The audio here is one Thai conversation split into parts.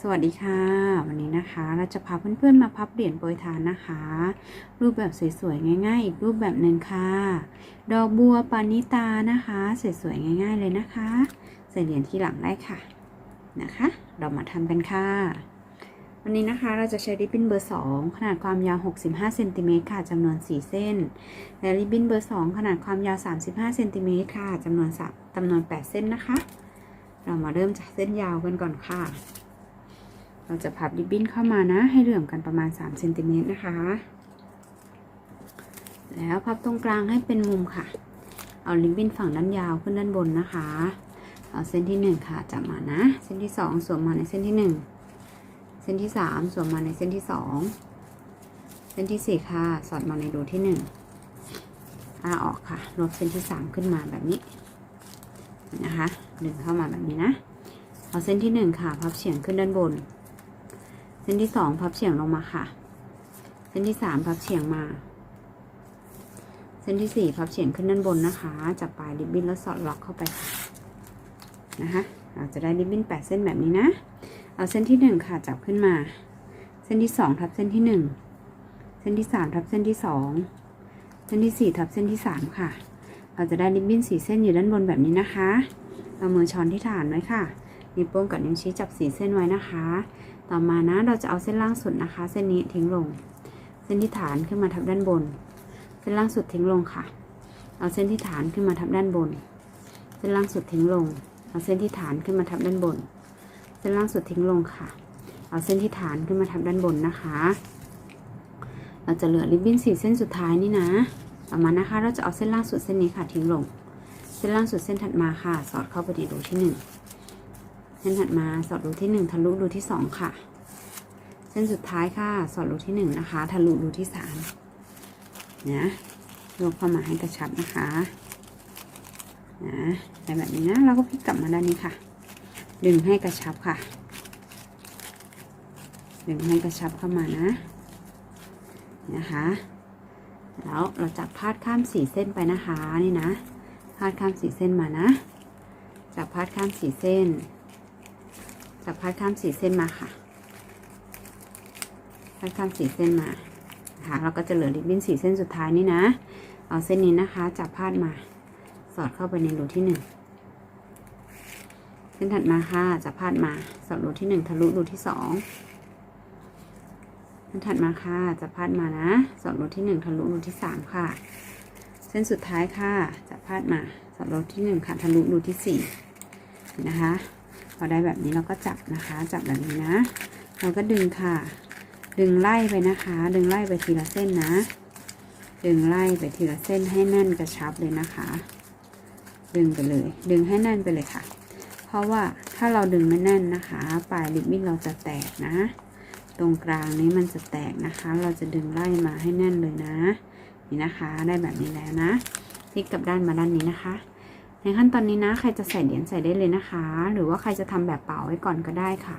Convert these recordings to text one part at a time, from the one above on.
สวัสดีค่ะ วันนี้นะคะเราจะพาเพื่อนๆมาพับเหรียญโปรยทานนะคะ รูปแบบสวยๆง่าย ๆ อีกรูปแบบหนึ่งค่ะ ดอกบัวปานิตานะคะสวยๆง่าย ๆเลยนะคะ ใส่เหรียญที่หลังได้ค่ะนะคะ เรามาทำกันค่ะ วันนี้นะคะเราจะใช้ริบบิ้นเบอร์ 2 ขนาดความยาว 65เซนติเมตรค่ะจำนวน 4 เส้น และริบบิ้นเบอร์ 2 ขนาดความยาว 35เซนติเมตรค่ะจำนวน3จำนวน 8 เส้นนะคะ เรามาเริ่มจากเส้นยาวกันก่อนค่ะ เราจะพับริบบิ้นเข้ามานะ ให้เหลื่อมกันประมาณ3เซนติเมตรนะคะ แล้วพับตรงกลางให้เป็นมุมค่ะ เอาริบบิ้นฝั่งด้านยาวขึ้นด้านบนนะคะ เอาเส้นที่ 1 ค่ะจับมานะ เส้นที่ 2 สวมมาในเส้นที่ 1 เส้นที่ 3 สวมมาในเส้นที่ 2 เส้นที่ 4 ค่ะ สอดมาในรูที่ 1อาออกค่ะ ลบเส้นที่ 3 ขึ้นมาแบบนี้นะคะดึงเข้ามาแบบนี้นะ เอาเส้นที่ 1 ค่ะ พับเฉียงขึ้นด้านบน เส้นที่2พับเฉียงลงมาค่ะ เส้นที่3พับเฉียงมา เส้นที่4พับเฉียงขึ้นด้านบนนะคะ จับปลายริบบิ้นแล้วสอดล็อกเข้าไปค่ะนะคะเราจะได้ริบบิ้น8เส้นแบบนี้นะ เอาเส้นที่1ค่ะจับขึ้นมา เส้นที่2ทับเส้นที่1เส้นที่3ทับเส้นที่2เส้นที่4ทับเส้นที่3ค่ะ เราจะได้ริบบิ้น4เส้นอยู่ด้านบนแบบนี้นะคะ เอามือช้อนที่ฐานไว้ค่ะนิ้วโป้งกับนิ้วชี้จับสี่เส้นไว้นะคะ ต่อมานะเราจะเอาเส้นล่างสุดนะคะ เส้นนี้ทิ้งลง เส้นที่ฐานขึ้นมาทับด้านบน เส้นล่างสุดทิ้งลงค่ะ เอาเส้นที่ฐานขึ้นมาทับด้านบน เส้นล่างสุดทิ้งลง เอาเส้นที่ฐานขึ้นมาทับด้านบน เส้นล่างสุดทิ้งลงค่ะ เอาเส้นที่ฐานขึ้นมาทับด้านบนนะคะ เราจะเหลือริบบิ้นสี่เส้นสุดท้ายนี่นะต่อมานะคะ เราจะเอาเส้นล่างสุดเส้นนี้ค่ะทิ้งลง เส้นล่างสุดเส้นถัดมาค่ะ สอดเข้าไปในรูที่หนึ่ง เส้นถัดมาสอดรูที่หนึ่งทะลุรูที่สองค่ะ เส้นสุดท้ายค่ะ สอดรูที่หนึ่งนะคะ ทะลุรูที่สามนะรวบเข้ามาให้กระชับนะคะนะแต่แบบนี้นะเราก็พลิกกลับมาด้านนี้ค่ะ ดึงให้กระชับค่ะ ดึงให้กระชับเข้ามานะนะคะ แล้วเราจับพาดข้ามสี่เส้นไปนะคะนี่นะพาดข้ามสี่เส้นมานะจับพาดข้ามสี่เส้น จับพาดข้ามสี่เส้นมาค่ะพาดข้ามสี่เส้นมาค่ะเราก็จะเหลือริบบิ้นสี่เส้นสุดท้ายนี่นะ เอาเส้นนี้นะคะ จับพาดมา สอดเข้าไปในรูที่หนึ่งเส้นถัดมาค่ะ จับพาดมา สอดรูที่หนึ่งทะลุรูที่สองเส้นถัดมาค่ะ จับพาดมานะ สอดรูที่หนึ่งทะลุรูที่สามค่ะ เส้นสุดท้ายค่ะ จับพาดมา สอดรูที่หนึ่งค่ะ ทะลุรูที่สี่นะคะ พอได้แบบนี้เราก็จับนะคะ จับแบบนี้นะ เราก็ดึงค่ะ ดึงไล่ไปนะคะ ดึงไล่ไปทีละเส้นนะ ดึงไล่ไปทีละเส้นให้แน่นกระชับเลยนะคะ ดึงไปเลย ดึงให้แน่นไปเลยค่ะ เพราะว่าถ้าเราดึงไม่แน่นนะคะ ปลายริบบิ้นเราจะแตกนะ ตรงกลางนี้มันจะแตกนะคะ เราจะดึงไล่มาให้แน่นเลยนะ นี่นะคะ ได้แบบนี้แล้วนะพลิกกลับด้านมาด้านนี้นะคะ ขั้นตอนนี้นะ ใครจะใส่เหรียญใส่ได้เลยนะคะ หรือว่าใครจะทำแบบเป่าไว้ก่อนก็ได้ค่ะ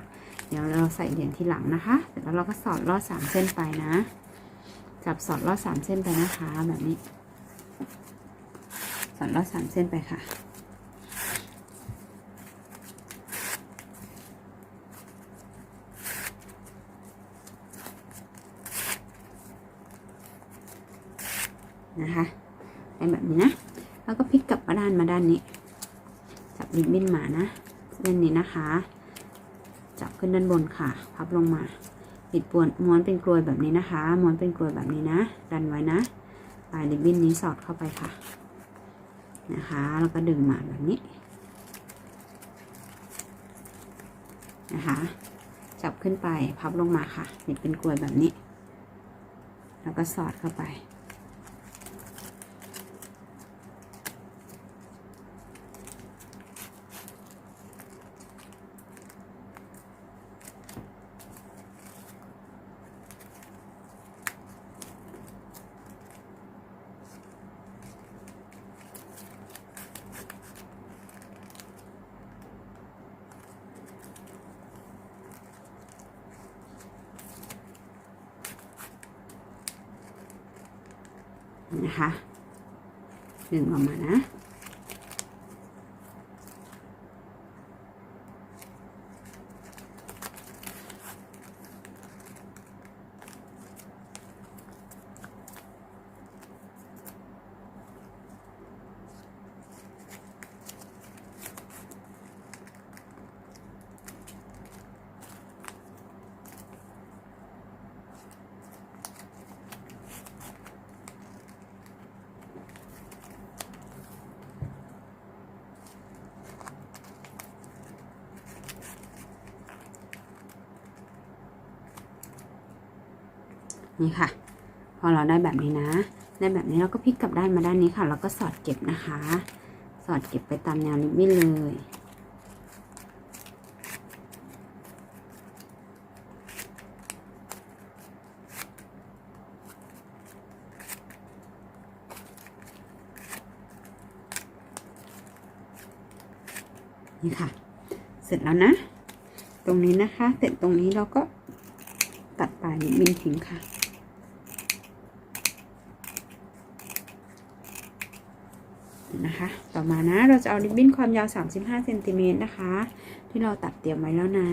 เดี๋ยวเราใส่เหรียญทีหลังนะคะ เสร็จแล้วเราก็สอดลอดสามเส้นไปนะ จับสอดลอดสามเส้นไปนะคะแบบนี้ สอดลอดสามเส้นไปค่ะนะคะเป็นแบบนี้นะ แล้วก็พลิกกลับมาด้านมาด้านนี้ จับริบบิ้นมานะเส้นนี้นะคะ จับขึ้นด้านบนค่ะ พับลงมาปิดปวนม้วนเป็นกลวยแบบนี้นะคะ ม้วนเป็นกลวยแบบนี้นะ ดันไว้นะปลายริบบิ้นนี้สอดเข้าไปค่ะ นะคะ แล้วก็ดึงมาแบบนี้ นะคะ จับขึ้นไปพับลงมาค่ะปิดเป็นกลวยแบบนี้ แล้วก็สอดเข้าไป นะคะ ดึงออกมานะ นี่ค่ะ พอเราได้แบบนี้นะ ได้แบบนี้เราก็พลิกกลับด้านมาด้านนี้ค่ะแล้วก็สอดเก็บนะคะ สอดเก็บไปตามแนวริบบิ้นเลยนี่ค่ะ เสร็จแล้วนะ ตรงนี้นะคะ เสร็จตรงนี้เราก็ตัดปลายริบบิ้นทิ้งค่ะ นะคะ ต่อมานะ เราจะเอาริบบิ้นความยาว 35เซนติเมตรนะคะ ที่เราตัดเตรียมไว้แล้วนะ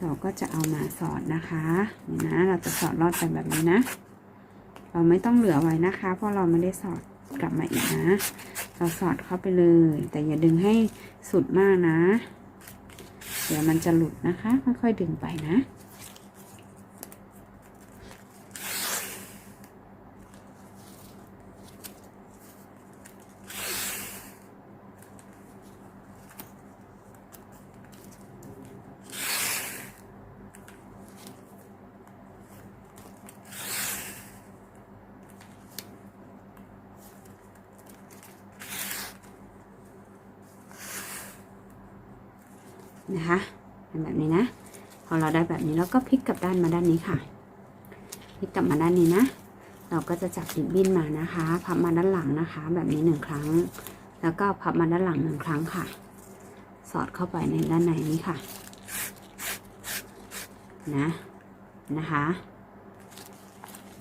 เราก็จะเอามาสอดนะคะนี่นะ เราจะสอดลอดไปแบบนี้นะ เราไม่ต้องเหลือไว้นะคะ เพราะเราไม่ได้สอดกลับมาอีกนะ เราสอดเข้าไปเลย แต่อย่าดึงให้สุดมากนะ เดี๋ยวมันจะหลุดนะคะ ค่อยๆดึงไปนะ นะคะแบบนี้นะ พอเราได้แบบนี้แล้วก็พลิกกลับด้านมาด้านนี้ค่ะ พลิกกลับมาด้านนี้นะ เราก็จะจับริบบิ้นมานะคะ พับมาด้านหลังนะคะ แบบนี้หนึ่งครั้ง แล้วก็พับมาด้านหลังหนึ่งครั้งค่ะ สอดเข้าไปในด้านในนี้ค่ะ นะ นะคะ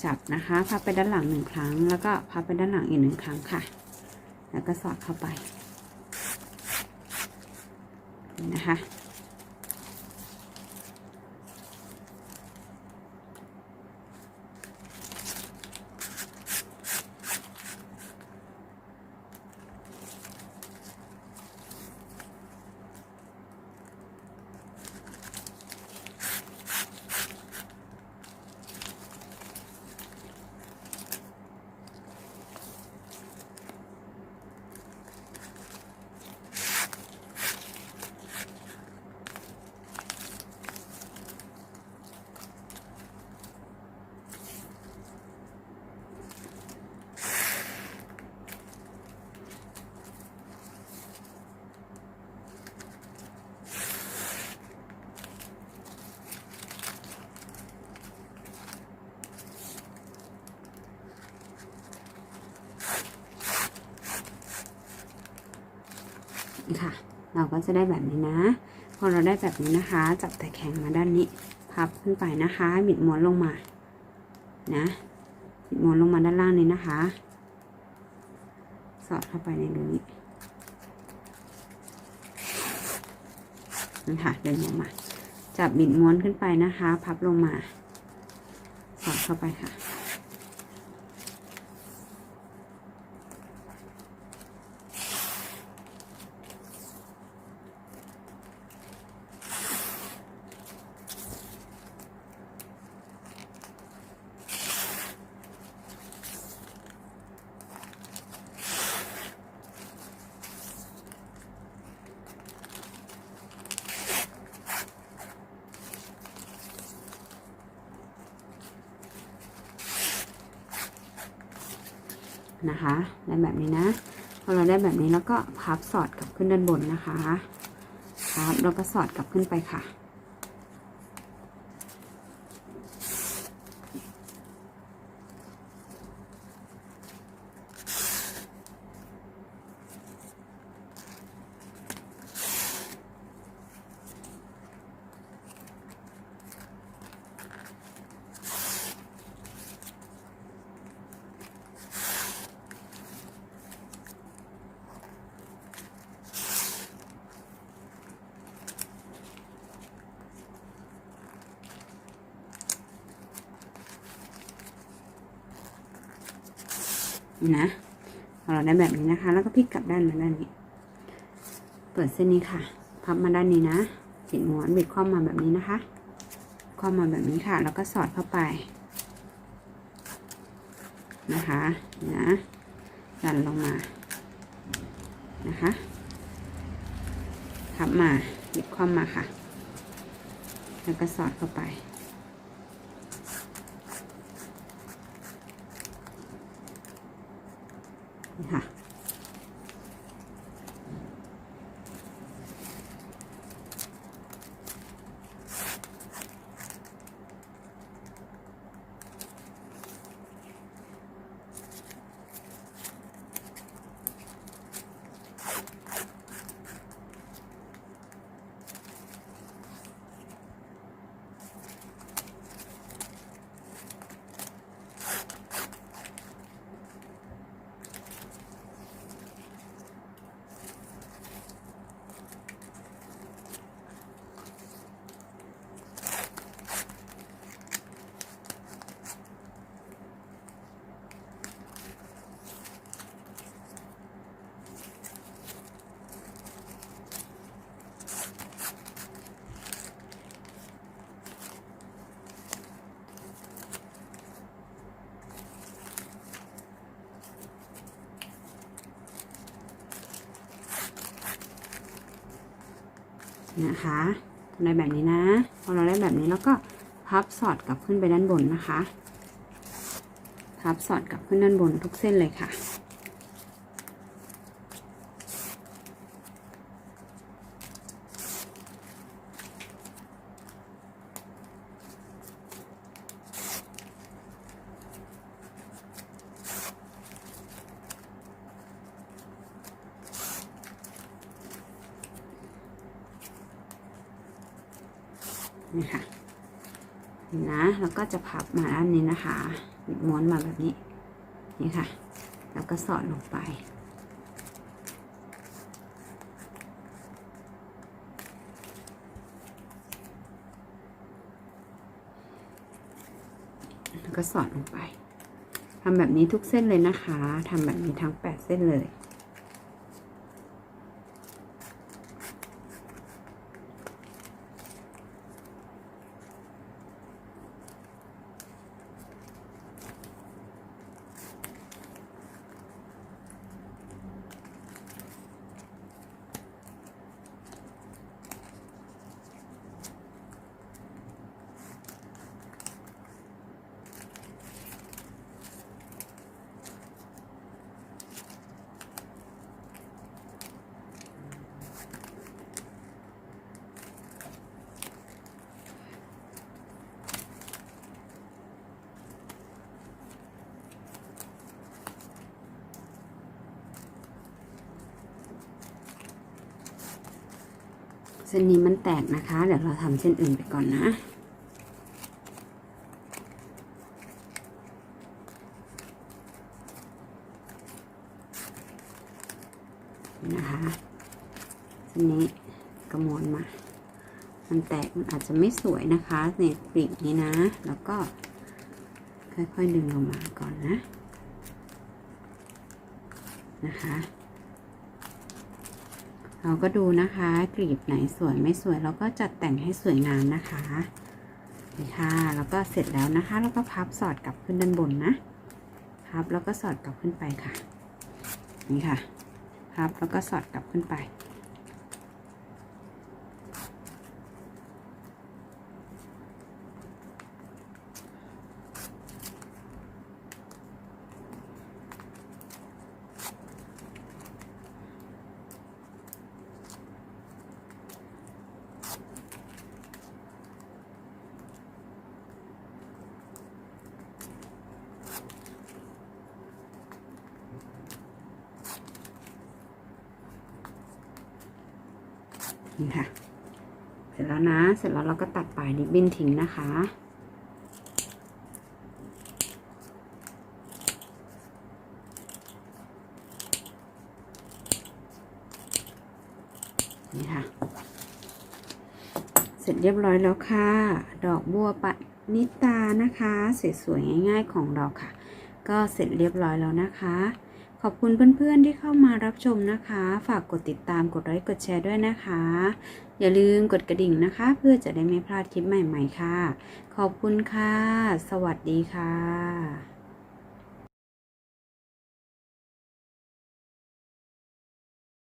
จับนะคะพับไปด้านหลังหนึ่งครั้ง แล้วก็พับไปด้านหลังอีกหนึ่งครั้งค่ะ แล้วก็สอดเข้าไปนะคะ ค่ะ เราก็จะได้แบบนี้นะ พอเราได้แบบนี้นะคะ จับแต่แข็งมาด้านนี้ พับขึ้นไปนะคะ บิดม้วนลงมา นะบิดม้วนลงมาด้านล่างนี้นะคะ สอดเข้าไปในรูนี้นี่ค่ะเดินลงมา จับบิดม้วนขึ้นไปนะคะ พับลงมา สอดเข้าไปค่ะ นะคะได้แบบนี้นะพอเราได้แบบนี้แล้วก็พับสอดกลับขึ้นด้านบนนะคะพับแล้วก็สอดกลับขึ้นไปค่ะ นะพอเราได้แบบนี้นะคะ แล้วก็พลิกกลับด้านมาด้านนี้ เปิดเส้นนี้ค่ะ พับมาด้านนี้นะบิดม้วนบิดข้อมาแบบนี้นะคะข้อมาแบบนี้ค่ะ แล้วก็สอดเข้าไป นะคะนะดันลงมานะคะพับมาบิดข้อมาค่ะ แล้วก็สอดเข้าไป 你看 นะคะทำได้แบบนี้นะ พอเราได้แบบนี้แล้วก็พับสอดกลับขึ้นไปด้านบนนะคะ พับสอดกลับขึ้นด้านบนทุกเส้นเลยค่ะ นี่ค่ะนะแล้วก็จะพับมาด้านนี้นะคะม้วนมาแบบนี้นี่ค่ะ แล้วก็สอดลงไป แล้วก็สอดลงไปทำแบบนี้ทุกเส้นเลยนะคะทำแบบนี้ทั้ง 8 เส้นเลย เส้นนี้มันแตกนะคะ เดี๋ยวเราทำเส้นอื่นไปก่อนนะ นะคะเส้นนี้กระมวลมา มันแตกมันอาจจะไม่สวยนะคะในปลีกนี้นะ แล้วก็ค่อยๆดึงลงมาก่อนนะ นะคะ เราก็ดูนะคะกลีบไหนสวยไม่สวยเราก็จัดแต่งให้สวยงามนะคะนี่ค่ะ แล้วก็เสร็จแล้วนะคะ แล้วก็พับสอดกลับขึ้นด้านบนนะพับแล้วก็สอดกลับขึ้นไปค่ะ นี่ค่ะพับแล้วก็สอดกลับขึ้นไป นี่ค่ะ เสร็จแล้วนะ เสร็จแล้วเราก็ตัดปลายริบบิ้นทิ้งนะคะ นี่ค่ะ เสร็จเรียบร้อยแล้วค่ะ ดอกบัวปะนิตานะคะ สวยๆง่าย ๆ ของเราค่ะ ก็เสร็จเรียบร้อยแล้วนะคะ ขอบคุณเพื่อนๆที่เข้ามารับชมนะคะ ฝากกดติดตามกดไลค์กดแชร์ด้วยนะคะ อย่าลืมกดกระดิ่งนะคะ เพื่อจะได้ไม่พลาดคลิปใหม่ๆค่ะ ขอบคุณค่ะ สวัสดีค่ะ